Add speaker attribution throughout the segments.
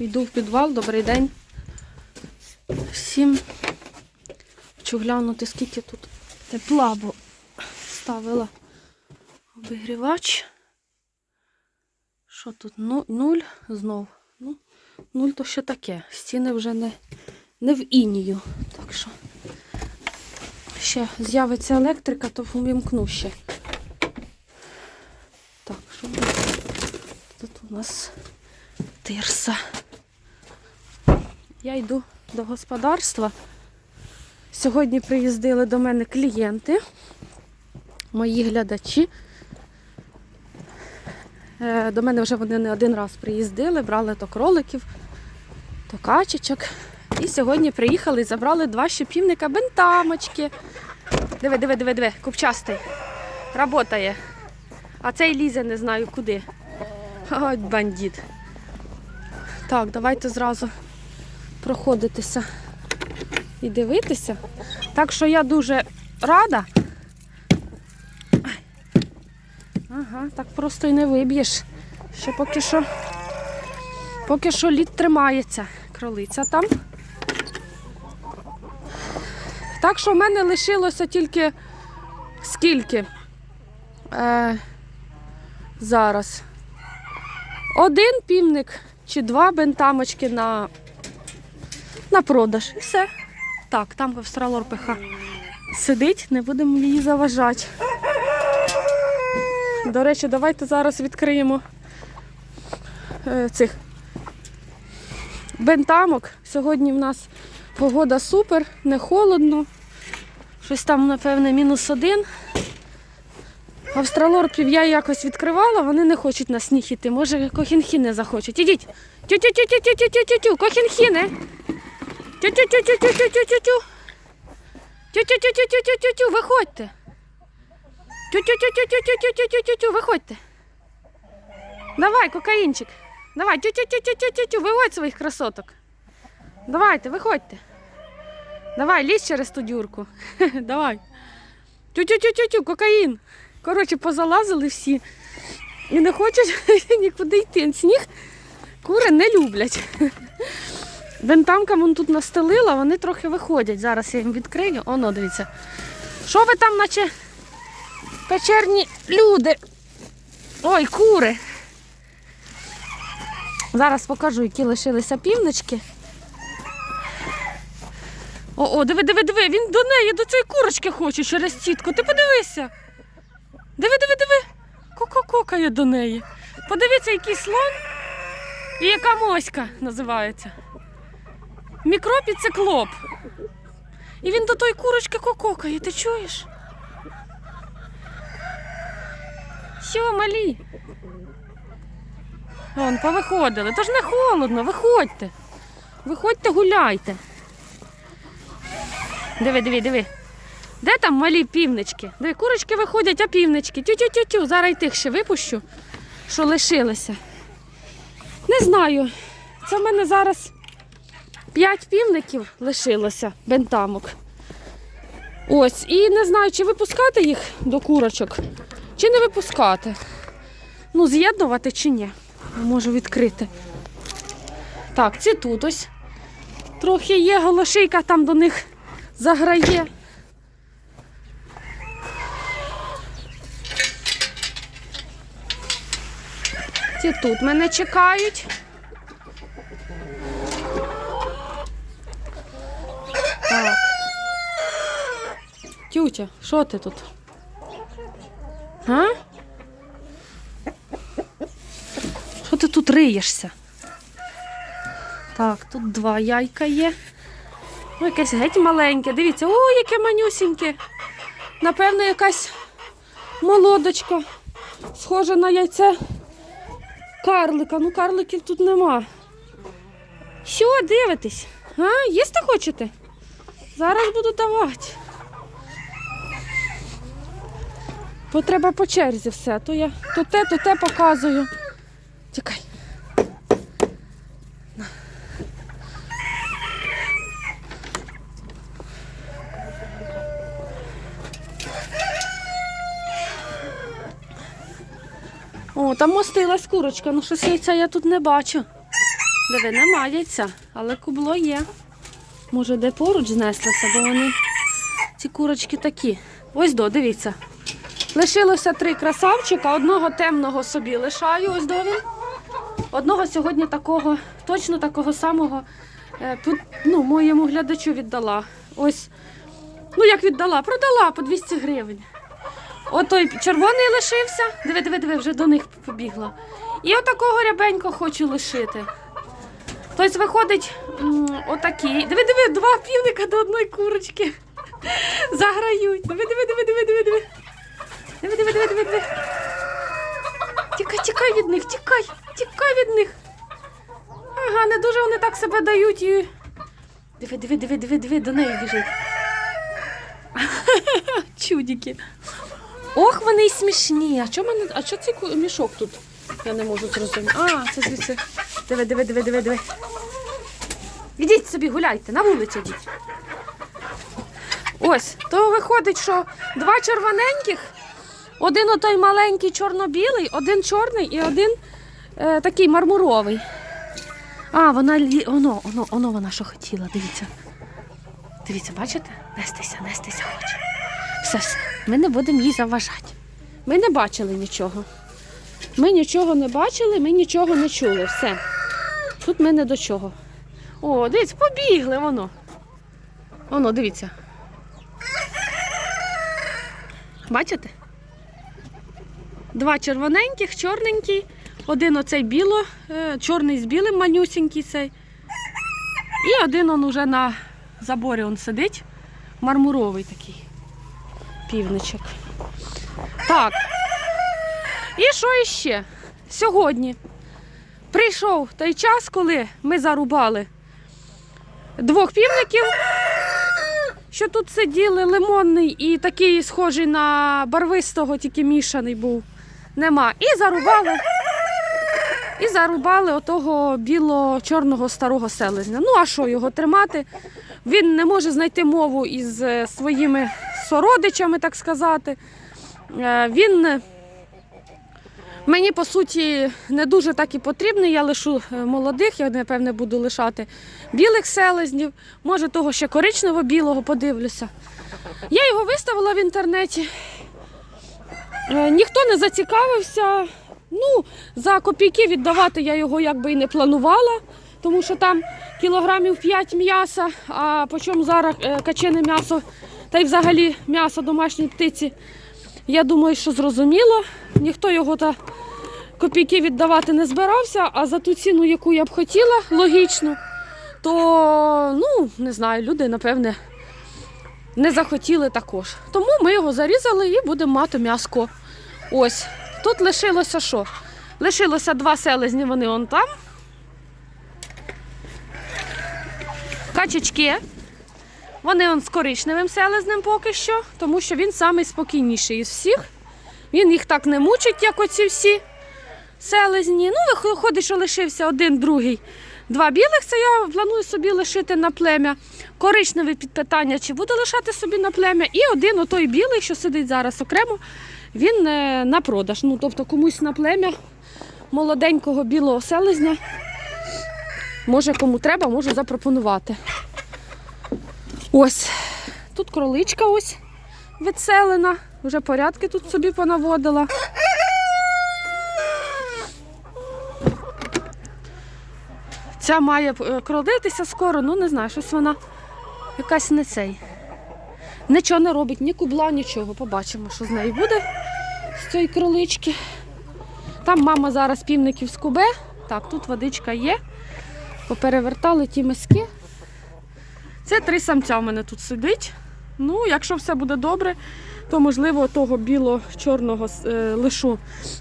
Speaker 1: Йду в підвал, добрий день. Всім хочу глянути, скільки тут тепла, бо ставила обігрівач. Що тут? Ну, нуль знов. Ну, нуль то ще таке. Стіни вже не, не в інію. Так що ще з'явиться електрика, то увімкну ще. Так, що тут у нас тирса. Я йду до господарства. Сьогодні приїздили до мене клієнти, мої глядачі. Е, До мене вже вони не один раз приїздили, брали то кроликів, то качечок. І сьогодні приїхали і забрали два щепівника бентамочки. Диви, диви, диви, диви, купчастий. Работає. А цей лізе не знаю куди. Ой, бандит. Так, давайте зразу проходитися і дивитися. Так що я дуже рада. Ага, так просто і не виб'єш. Ще поки що, поки що лід тримається. Кролиця там. Так що в мене лишилося тільки скільки? Е, зараз. Один півник чи два бентамочки на, на продаж. І все. Так, там австралор ПХ сидить, не будемо її заважати. До речі, давайте зараз відкриємо е, цих бентамок. Сьогодні в нас погода супер, не холодно. Щось там, напевне, мінус один. Австралорпів я якось відкривала, вони не хочуть на сніг іти. Може, кохінхіни захочуть. Ідіть. Тю-тю-тю-тю-тю-тю-тю-тю, кохінхіни. Тю-тю-тю-тю-тю-тю-тю-тю. Тю-тю-тю-тю-тю-тю-тю, виходьте. Тю-тю-тю-тю-тю-тю-тю-тю-тю, виходьте. Давай, кокаїнчик. Давай, тю-тю-тю-тю-тю-тю, виводь своїх красоток. Давайте, виходьте. Давай, лізь через ту дюрку. Давай. Тю-тю-тю-тю-тю, кокаїн. Коротше, позалазили всі і не хочуть нікуди йти. Сніг кури не люблять. Бентамкам вон тут настелила, вони трохи виходять. Зараз я їм відкрию. Оно, дивіться. Що ви там, наче печерні люди? Ой, кури. Зараз покажу, які лишилися півнички. О, о, диви, диви, диви, він до неї, до цієї курочки хоче через сітку. Ти подивися. Диви, диви, диви. Ко-ко-кокає до неї. Подивіться, який слон і яка моська називається. Мікроб і циклоп. І він до тої курочки кококає, ти чуєш? Що, малі? Вон, повиходили. Тож не холодно, виходьте. Виходьте, гуляйте. Диви, диви, диви. Де там малі півнички? Диви, курочки виходять, а півнички. Тю-тю-тю-тю. Зараз й тих ще випущу, що лишилося. Не знаю. Це в мене зараз п'ять півників лишилося, бентамок. Ось. І не знаю, чи випускати їх до курочок, чи не випускати. Ну, з'єднувати чи ні. Можу відкрити. Так, ці тут ось. Трохи є голошийка, там до них заграє. Ці тут мене чекають. Тютя, що ти тут? А? Що ти тут риєшся? Так, тут два яйка є. Ну, якесь геть маленьке. Дивіться, о, яке манюсіньке. Напевно, якась молодочка. Схожа на яйце карлика. Ну, карликів тут нема. Що, дивитесь? А, їсти хочете? Зараз буду давати. Бо треба по черзі все. То я то те, то те показую. Тікай. О, там мостилась курочка, ну щось яйця я тут не бачу. Диви, нема яйця, але кубло є. Може, де поруч знеслося, бо вони ці курочки такі. Ось до, дивіться. Лишилося три красавчика, одного темного собі лишаю, ось до він. Одного сьогодні такого, точно такого самого, е, ну, моєму глядачу віддала. Ось, ну як віддала, продала по 200 гривень. От той червоний лишився. Диви, диви, диви, вже до них побігла. І отакого рябенько хочу лишити. Тобто виходить м, отакі. Диви, диви, два півника до одної курочки. Заграють. Диви, диви, диви, диви, диви, диви. Диви, диви, диви, диви, диви. Тікай, тікай від них, тікай, тікай від них. Ага, не дуже вони так себе дають і. Диви, диви, диви, диви, диви, до неї біжить. Чудики. Ох, вони й смішні. А чому мене. А що цей мішок тут? Я не можу зрозуміти. А, це звідси. Диви, диви, диви, диви, диви. Ідіть собі гуляйте, на вулицю йдіть. Ось, то виходить, що два червоненьких, один отой маленький чорно-білий, один чорний і один е, такий мармуровий. А, вона лі... Оно, оно, оно вона що хотіла, дивіться. Дивіться, бачите? Нестися, нестися хоче. Все, все. Ми не будемо їй заважати. Ми не бачили нічого. Ми нічого не бачили, ми нічого не чули. Все. Тут ми не до чого. О, дивіться, побігли воно. Воно, дивіться. Бачите? Два червоненьких, чорненький, один оцей біло, е, чорний з білим манюсенький цей. І один он уже на заборі он сидить, мармуровий такий півничок. Так. І що іще? Сьогодні прийшов той час, коли ми зарубали двох півників, що тут сиділи лимонний і такий схожий на барвистого, тільки мішаний був. Нема. І зарубали. І зарубали отого біло-чорного старого селезня. Ну, а що його тримати? Він не може знайти мову із е, своїми сородичами, так сказати. Е, Він е, мені, по суті, не дуже так і потрібний. Я лишу молодих, я, напевне, буду лишати білих селезнів, може, того ще коричнево-білого подивлюся. Я його виставила в інтернеті. Е, Ніхто не зацікавився. Ну, за копійки віддавати я його якби і не планувала, тому що там кілограмів 5 м'яса, а по чому зараз е, качене м'ясо та й взагалі м'ясо домашньої птиці. Я думаю, що зрозуміло. Ніхто його та копійки віддавати не збирався, а за ту ціну, яку я б хотіла, логічно, то ну, не знаю, люди, напевне, не захотіли також. Тому ми його зарізали і будемо мати м'яско. Ось. Тут лишилося що? Лишилося два селезні, вони он там. Качечки. Вони он з коричневим селезнем поки що, тому що він самий спокійніший із всіх. Він їх так не мучить, як оці всі селезні. Ну, виходить, що лишився один, другий. Два білих це я планую собі лишити на плем'я. Коричневий під питання, чи буду лишати собі на плем'я. І один отой білий, що сидить зараз окремо, він е, на продаж. Ну, тобто комусь на плем'я молоденького білого селезня. Може, кому треба, можу запропонувати. Ось. Тут кроличка ось відселена. Вже порядки тут собі понаводила. Ця має е, кролитися скоро, ну не знаю, щось вона якась не цей. Нічого не робить, ні кубла, нічого. Побачимо, що з нею буде з цієї кролички. Там мама зараз півників скубе. Так, тут водичка є. Поперевертали ті миски. Це три самця в мене тут сидить. Ну, якщо все буде добре, то можливо того біло-чорного е, лишу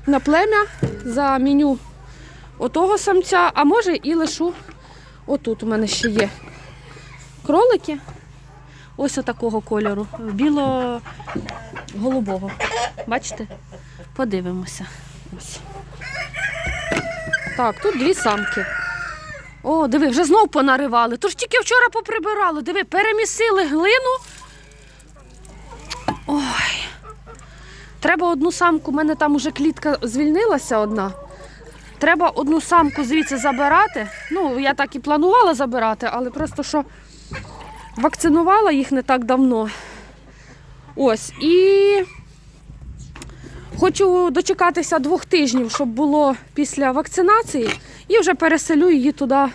Speaker 1: на плем'я, заміню отого самця, а може і лишу отут у мене ще є кролики. Ось отакого кольору, біло-голубого. Бачите? Подивимося. Ось. Так, тут дві самки. О, диви, вже знов понаривали. Тож тільки вчора поприбирали. Диви, перемісили глину. Ой. Треба одну самку, у мене там уже клітка звільнилася одна. Треба одну самку звідси забирати. Ну, я так і планувала забирати, але просто що вакцинувала їх не так давно. Ось. І хочу дочекатися двох тижнів, щоб було після вакцинації, і вже переселю її туди,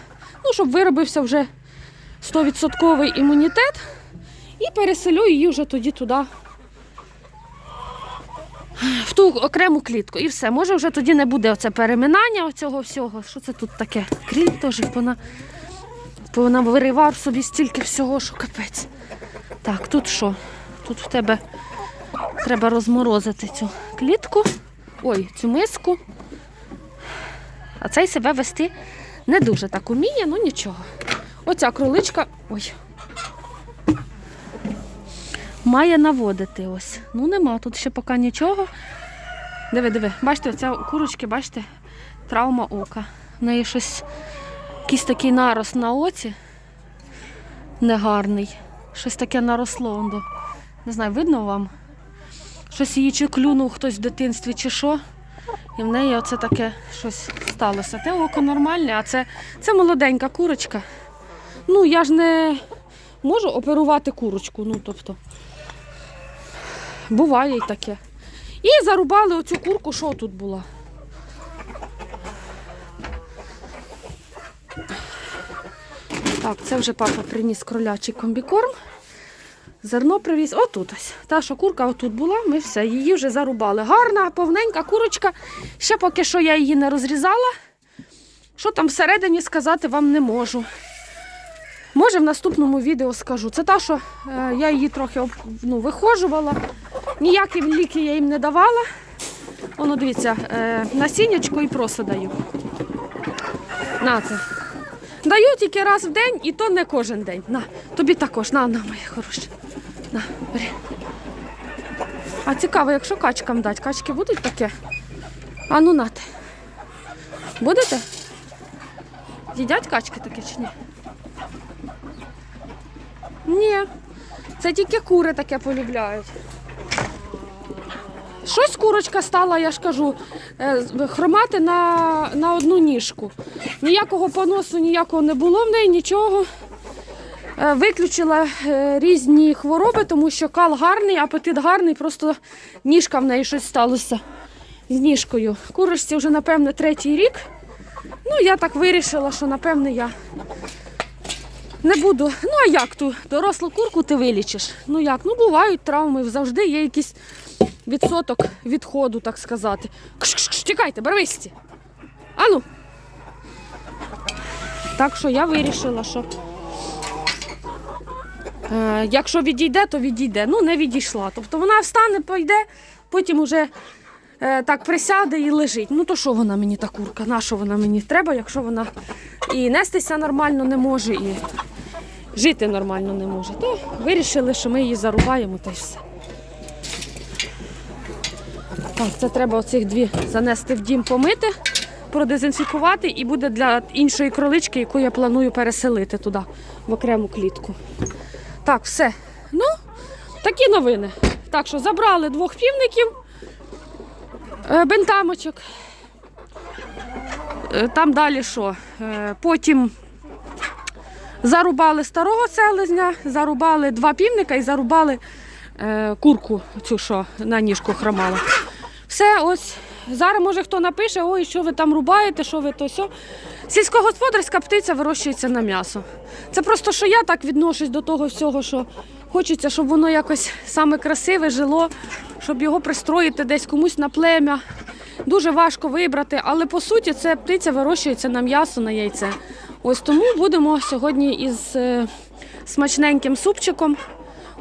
Speaker 1: ну, щоб виробився вже 100% імунітет. І переселю її вже тоді туди, в ту окрему клітку. І все. Може, вже тоді не буде оце переминання оцього всього. Що це тут таке? Кріль теж пона, пона виривав собі стільки всього, що капець. Так, тут що? Тут в тебе треба розморозити цю клітку. Ой, цю миску. А цей себе вести не дуже так уміє, ну нічого. Оця кроличка. Ой. Має наводити ось. Ну нема, тут ще поки нічого. Диви, диви, бачите, оця курочки, бачите, травма ока. В неї щось, якийсь такий нарост на оці. Негарний. Щось таке наросло. Не знаю, видно вам? Щось її чи клюнув хтось в дитинстві, чи що. І в неї оце таке щось сталося. Те око нормальне, а це, це молоденька курочка. Ну, я ж не можу оперувати курочку. Ну, тобто, буває й таке. І зарубали оцю курку, що тут була. Так, це вже папа приніс кролячий комбікорм. Зерно привіз. Отут. Та, що курка отут була, ми все, її вже зарубали. Гарна, повненька курочка. Ще поки що я її не розрізала. Що там всередині сказати вам не можу. Може, в наступному відео скажу. Це та, що е, я її трохи ну, вихожувала. Ніякі ліки я їм не давала. Воно, дивіться, е, насіннячко і просто даю. На це. Даю тільки раз в день, і то не кожен день. На, тобі також, на, на, моє хороше. На, бери. А цікаво, якщо качкам дати, качки будуть таке? А ну нате. Будете? Їдять качки таке чи ні? Ні. Це тільки кури таке полюбляють. Щось курочка стала, я ж кажу, е, хромати на, на одну ніжку. Ніякого поносу, ніякого не було в неї, нічого. Е, Виключила е, різні хвороби, тому що кал гарний, апетит гарний, просто ніжка в неї щось сталося з ніжкою. Курочці вже, напевне, третій рік. Ну, я так вирішила, що напевне я не буду. Ну, а як ту дорослу курку ти вилічиш? Ну як? Ну бувають травми, завжди є якийсь відсоток відходу, так сказати. Кш-кш-кш, тікайте, барвисті. Ану. Так що я вирішила, що е, якщо відійде, то відійде. Ну, не відійшла. Тобто вона встане, пойде, потім уже е, так присяде і лежить. Ну то що вона мені та курка? На що вона мені треба, якщо вона і нестися нормально не може, і жити нормально не може. То вирішили, що ми її зарубаємо та й все. Це треба оцих дві занести в дім помити, продезінфікувати і буде для іншої кролички, яку я планую переселити туди, в окрему клітку. Так, все. Ну, такі новини. Так що забрали двох півників, е, бентамочок. Е, Там далі що? Е, Потім зарубали старого селезня, зарубали два півника і зарубали курку, цю що на ніжку хромала. Все, ось. Зараз може хто напише, ой, що ви там рубаєте, що ви то сьо. Сільськогосподарська птиця вирощується на м'ясо. Це просто що я так відношусь до того всього, що хочеться, щоб воно якось саме красиве жило, щоб його пристроїти десь комусь на плем'я. Дуже важко вибрати, але по суті це птиця вирощується на м'ясо, на яйце. Ось тому будемо сьогодні із е, смачненьким супчиком.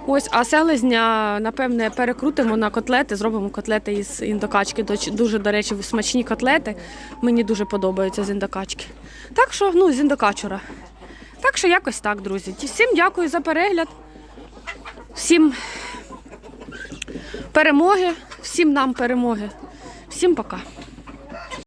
Speaker 1: Ось, а селезня, напевне, перекрутимо на котлети, зробимо котлети із індокачки. Дуже, до речі, смачні котлети. Мені дуже подобаються з індокачки. Так що, ну, з індокачура. Так що якось так, друзі. Всім дякую за перегляд. Всім перемоги, всім нам перемоги. Всім пока.